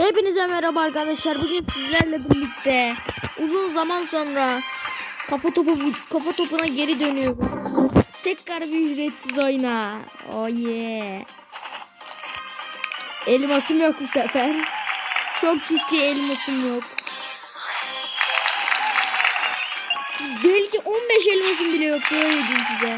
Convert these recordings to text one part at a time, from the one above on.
Hepinize merhaba arkadaşlar. Bugün sizlerle birlikte uzun zaman sonra kafa topu kafa topuna geri dönüyorum. Tekrar bir ücretsiz oyna. Oh yeah. Elmasım yok bu sefer. Çok ciddi elmasım yok. Belki 15 elmasım bile yok. Diyeyim size.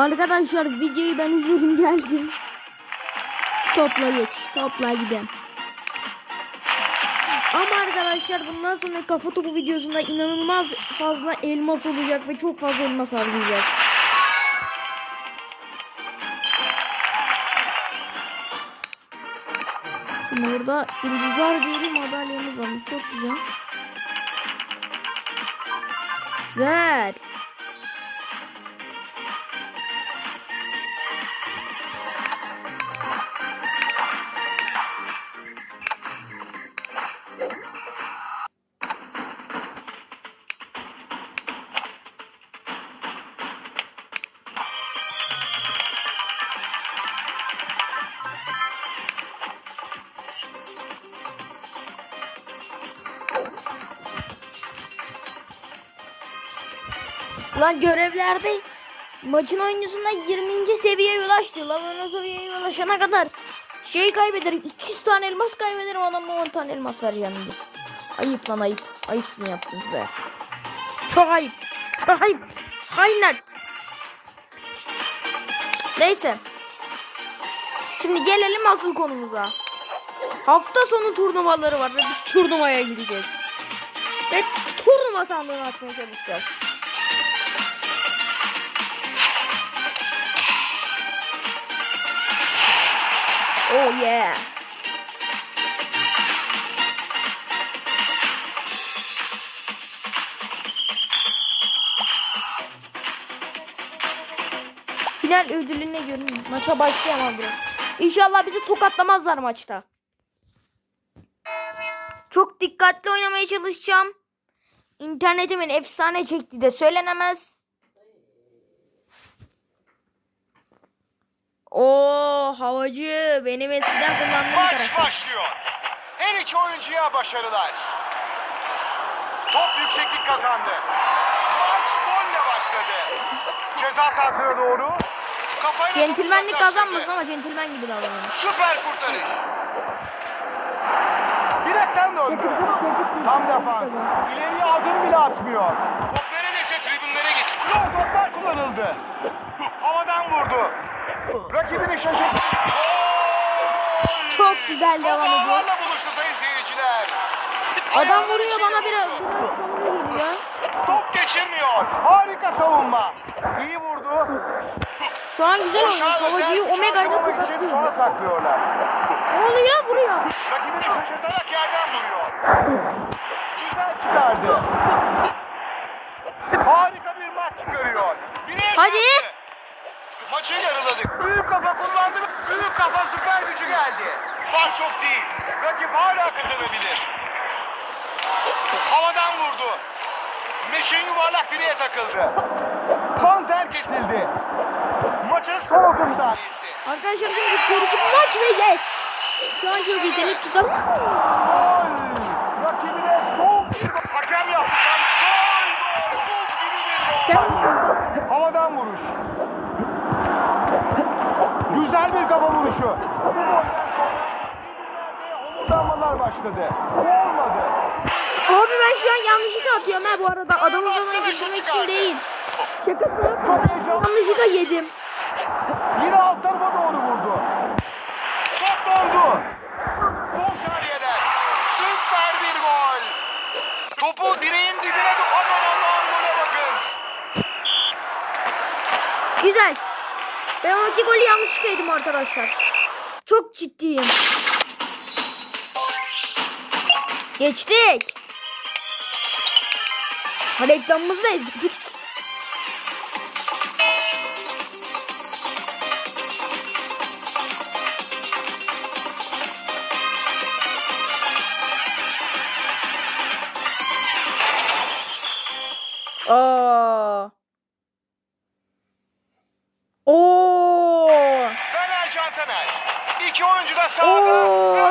Arkadaşlar videoyu ben izledim geldim. Topla geç. Topla gidelim. Ama arkadaşlar bundan sonra kafa topu videosunda inanılmaz fazla elmas olacak ve çok fazla elmas harcayacağız. Burada yıldızlar bir madalyamız var. Çok güzel. Güzel. Lan görevlerde maçın oyuncusunda 20. seviyeye ulaştı. Lan ben o seviyeye ulaşana kadar şey kaybederim. 200 tane elmas kaybederim adama 10 tane elmas vereceğim diye. Ayıp lan ayıp. Ayıp sizin yaptınız be. Çok ayıp. Çok ayıp. Hainler. Neyse. Şimdi gelelim asıl konumuza. Hafta sonu turnuvaları var ve biz turnuvaya gideceğiz. Ve turnuva sandığını açmaya çalışacağız. Oh yeah. Final ödülüne görün. Maça başlayamam. İnşallah bizi tokatlamazlar maçta. Çok dikkatli oynamaya çalışacağım. İnternetimin efsane çekti de söylenemez. Oo havacı benim eskiden kullandığım Maç karakter. başlıyor. Her iki oyuncuya başarılar. Top yükseklik kazandı. Maç golle başladı. Ceza sahasına doğru. Kafayla topu Centilmenlik uzaklaştırdı. kazanmasın ama centilmen gibi davranın. Süper kurtarış. Direkten döndü. Tam defans. İleriye adım bile atmıyor. Top neredeyse tribünlere gitti. Slow toplar kullanıldı. Havadan vurdu. Rakibini şaşırttı. Çok güzel devam ediyor. buluştu sayın seyirciler. Adam Ayağının vuruyor içiyle bana biraz, vurdu. biraz sonunda geliyor. Top geçirmiyor. Harika savunma. İyi vurdu. Şu an güzel oynuyor. Boşa özel Havacıyı güç Omega ile harcamamak için saklıyorlar. Ne oluyor vuruyor. Rakibini şaşırtarak yerden vuruyor. Güzel çıkardı. Harika bir maç çıkarıyor. Bireysel Hadi. Maçı yarıladık. Büyük kafa kullandı. Büyük kafa süper gücü geldi. Fark çok değil. Rakip hala kazanabilir. Havadan vurdu. Meşin yuvarlak direğe takıldı. Panter kesildi. Maçın son 30 saniyesi. Arkadaşlar şimdi bir maç ve yes. Şu an çok tutar. Gol! Rakibine soğuk bir hakem yaptı. Gol! Gol! Buz gibi bir gol. Sen Havadan vuruş. Güzel bir kafa vuruşu. Homurdanmalar başladı. Olmadı. Abi ben şu an yanlışlıkla atıyorum ha bu arada. Adamı zaman geçirmek için değil. Şakası. Heyecanlı. Yanlışlıkla yedim. Yine alt tarafa doğru vurdu. Top doldu. Son saniyeler. Süper bir gol. Topu direğin dibine... Aman Allah'ım gole bakın. Güzel. Ben o iki golü yanlışlıkla yedim arkadaşlar. Çok ciddiyim. Geçtik. Ha reklamımızı.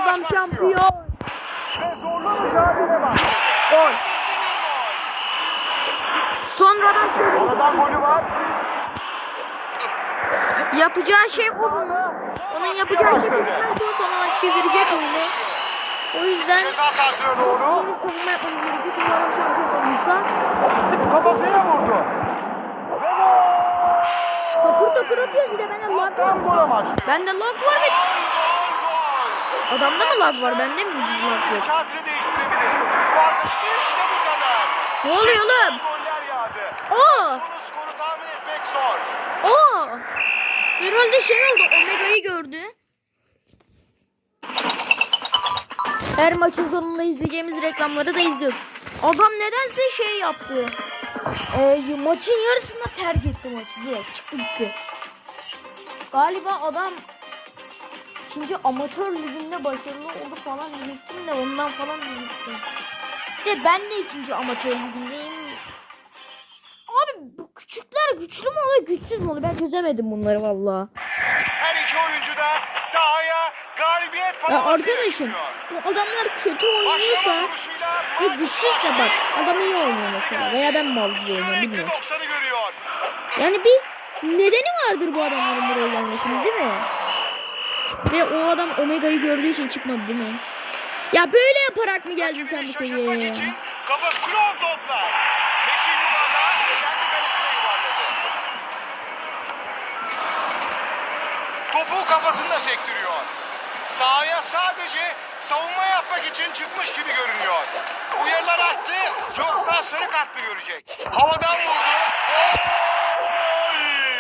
Adam şampiyon. Ve zorlu mücadele var. Gol. Sonradan Oradan golü var. yapacağı şey o bunun. Onun yapacağı şey bu. Sonradan çevirecek oyunu. O yüzden Ceza sahasına doğru. savunma yapmamız gerekiyor. Adam şampiyon olursa Kafasıyla vurdu. Ve gol. takır takır atıyoruz bir de bende lag Tam var. amaçlıyor. Bende lag var ve. Adamda mı lag var bende mi lag yok? Değiştirebilir. Fark işte bu kadar. Ne oluyor oğlum? Goller yağdı. Sonu skoru tahmin etmek zor. Aa! Herhalde şey oldu. Omega'yı gördü. Her maçın sonunda izleyeceğimiz reklamları da izliyoruz. Adam nedense şey yaptı. Ee, maçın yarısında terk etti maçı. Direkt çıktı gitti. Galiba adam ikinci amatör liginde başarılı oldu falan diyecektim de ondan falan diyecektim. De ben de ikinci amatör ligindeyim. Abi bu küçükler güçlü mü oluyor güçsüz mü oluyor ben çözemedim bunları valla. Her iki oyuncu da sahaya galibiyet Ya arkadaşım bu adamlar kötü oynuyorsa ve güçsüzse bak adam iyi oynuyor mesela veya ben mal gibi oynuyorum bilmiyorum. 90'ı görüyor. Yani bir nedeni vardır bu adamların buraya gelmesinin değil mi? Ve o adam Omega'yı gördüğü için çıkmadı değil mi? Ya böyle yaparak mı geldin sen bu seviyeye? için kafa toplar. Meşin yuvarlağı kendi kalesine yuvarladı. Topu kafasında sektiriyor. Sahaya sadece savunma yapmak için çıkmış gibi görünüyor. Uyarılar arttı yoksa sarı kart mı görecek? Havadan vurdu.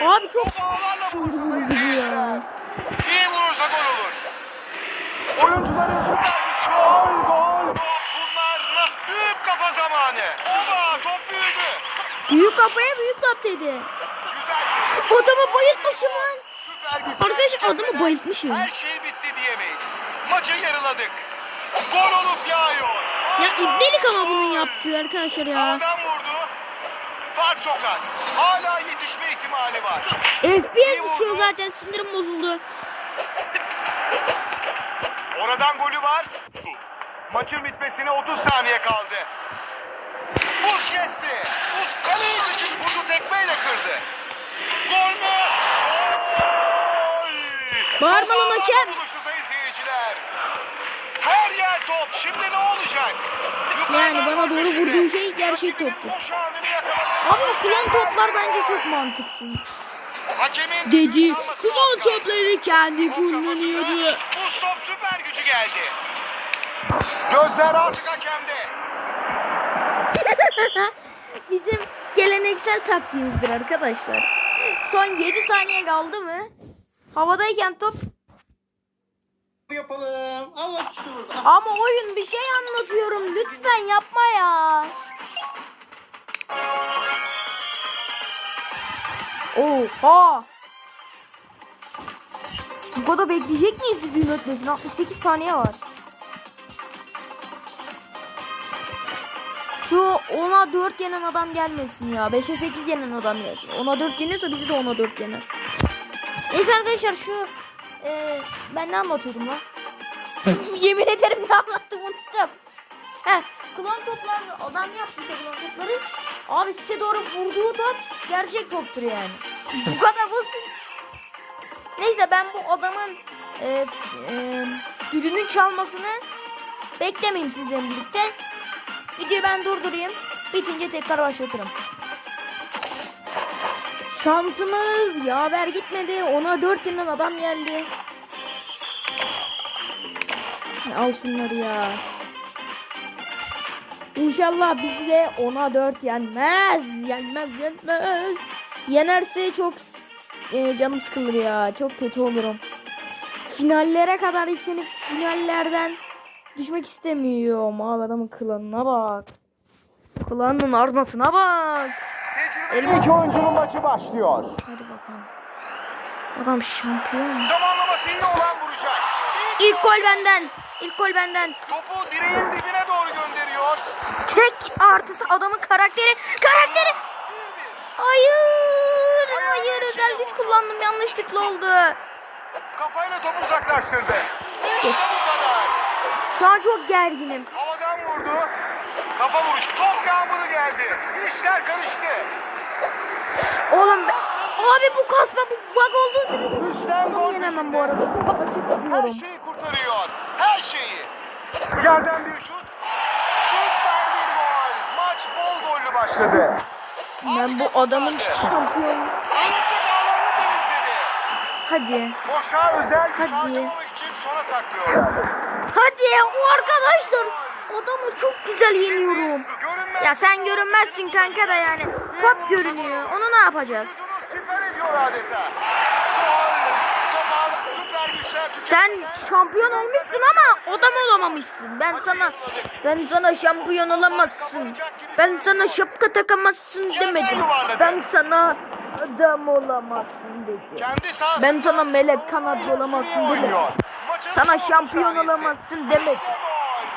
Abi çok Top ağlarla sinir bozucu ya. İyi vurursa gol olur. Oyuncuların süper güç. Gol gol. Bunlar büyük kafa zamanı. Oba top büyüdü. Büyük kafaya büyük top dedi. Güzel şey. Adamı bayıltmışım lan. Arkadaş adamı bayıltmışım. Her şey bitti diyemeyiz. Maçı yarıladık. Gol olup yağıyor. Ya ibnelik ama bunun yaptığı arkadaşlar ya. Havadan vurdu. Fark çok az. Hala yetişme ihtimali var. FPS düşüyor zaten sinirim bozuldu. Oradan golü var. Maçın bitmesine 30 saniye kaldı. Buz kesti. Buz kaleyi küçük buzu tekmeyle kırdı. Gol mü? Gol! Bağırma lan Top hakem. ağlarla buluştu sayın seyirciler. Her yer top. Şimdi ne olacak? Yani bana doğru vurduğu şey gerçek yakalamaya Ama kullan toplar bence çok mantıksız. Hakemin Dedi. kaldı. topları kendi kullanıyordu. top süper gücü geldi. Gözler artık hakemde. Bizim geleneksel taktiğimizdir arkadaşlar. Son 7 saniye kaldı mı? Havadayken top yapalım. Al bak işte burada. ama oyun bir şey anlatıyorum. Lütfen yapma ya. Oha. Bu kadar bekleyecek miyiz düdüğün ötmesini? 68 saniye var. Şu 10'a 4 yenen adam gelmesin ya. 5'e 8 yenen adam gelsin. 10'a 4 yeniyorsa bizi de 10'a 4 yener. Neyse arkadaşlar şu e, ben ne anlatıyordum lan? Yemin ederim ne anlattım unuttum. Heh, klon toplar adam yaptı klon topları. Abi size doğru vurduğu top gerçek toptur yani. Bu kadar basit. Neyse ben bu adamın e, e, düdüğünün çalmasını beklemeyeyim sizle birlikte. Videoyu ben durdurayım. Bitince tekrar başlatırım. Şansımız yaver gitmedi. Ona 4 yenen adam geldi. Al şunları ya. İnşallah bizi de ona 4 yenmez. Yenmez yenmez. Yenerse çok e, canım sıkılır ya. Çok kötü olurum. Finallere kadar yükselip finallerden düşmek istemiyorum. Abi adamın klanına bak. Klanın armasına bak. İki oyuncunun maçı başlıyor. Hadi bakalım. Adam şampiyon. Zamanlaması iyi olan vuracak. İlk gol benden. İlk gol benden. Topu direğin dibine. Tek artısı adamın karakteri. Karakteri. Hayır. Hayır özel güç kullandım yanlışlıkla oldu. Kafayla topu uzaklaştırdı. İşte bu kadar. Şu an çok gerginim. Havadan vurdu. Kafa vuruş. Top yağmuru geldi. İşler karıştı. Oğlum be- abi bu kasma bu bug Üstten gol yenemem bu arada. Her şeyi kurtarıyor. Her şeyi. Yerden bir şut. Süper bir gol. Maç bol gollü başladı. Ben bu adamın temizledi. Hadi. Boşa özel Hadi. Hadi o arkadaşlar. Adamı çok güzel yeniyorum. Ya sen görünmezsin kanka da yani. Top görünüyor. Onu ne yapacağız? Sen şampiyon olmuşsun ama adam olamamışsın. Ben sana ben sana şampiyon olamazsın. Ben sana şapka takamazsın demedim. Ben sana adam olamazsın dedim. Ben sana melek kanat olamazsın dedim. Sana şampiyon olamazsın demedim.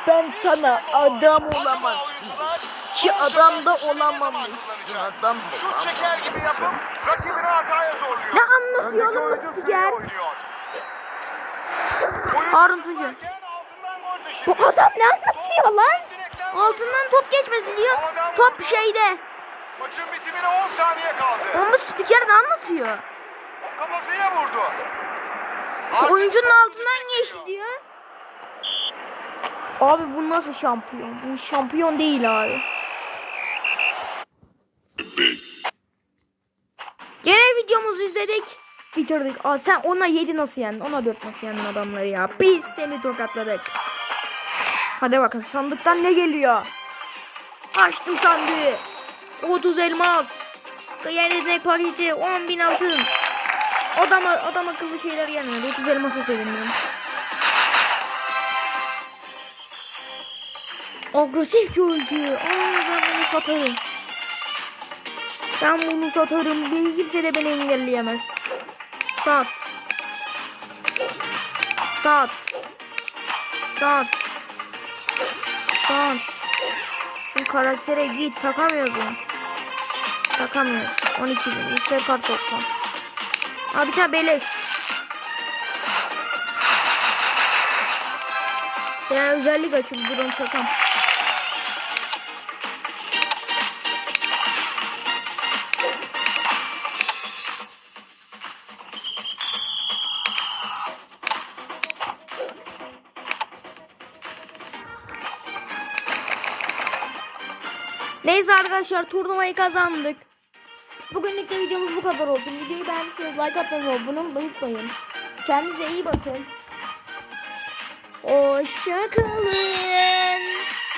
Ben sana adam olamazsın. Ki son adam da şut ne zaman olamamışsın. Adam Şut çeker gibi yapıp rakibini hataya zorluyor. Ne anlatıyor oğlum bu Harun Tuncu. zıplarken altından gol peşinde. Bu adam ne anlatıyor lan? Altından top geçmedi diyor. Top şeyde. Maçın bitimine 10 saniye kaldı. Ama spiker ne anlatıyor? Kafasıya vurdu. Oyuncunun altından geçti diyor. Abi bu nasıl şampiyon? Bu şampiyon değil abi. Gene videomuzu izledik. Bitirdik. Aa, sen ona 7 nasıl yendin? Ona 4 nasıl yendin adamları ya? Biz seni tokatladık. Hadi bakalım sandıktan ne geliyor? Açtım sandığı. 30 elmas. Yerizek paketi 10 bin altın. Adam, adam akıllı şeyler gelmiyor. 30 elmasa sevindim. Agresif öldü. Aa ben bunu satarım. Ben bunu satarım. Bir kimse de beni engelleyemez. Sat. Sat. Sat. Sat. Bu karaktere git takamıyorsun. Takamıyoruz. 12 bin. Yüksek kart topla. Abi tane beleş. Ben özellik açıp drone çakam. Neyse arkadaşlar turnuvayı kazandık. Bugünlük de videomuz bu kadar olsun. Videoyu beğendiyseniz like atmayı abone olmayı. Kendinize iyi bakın. Hoşçakalın.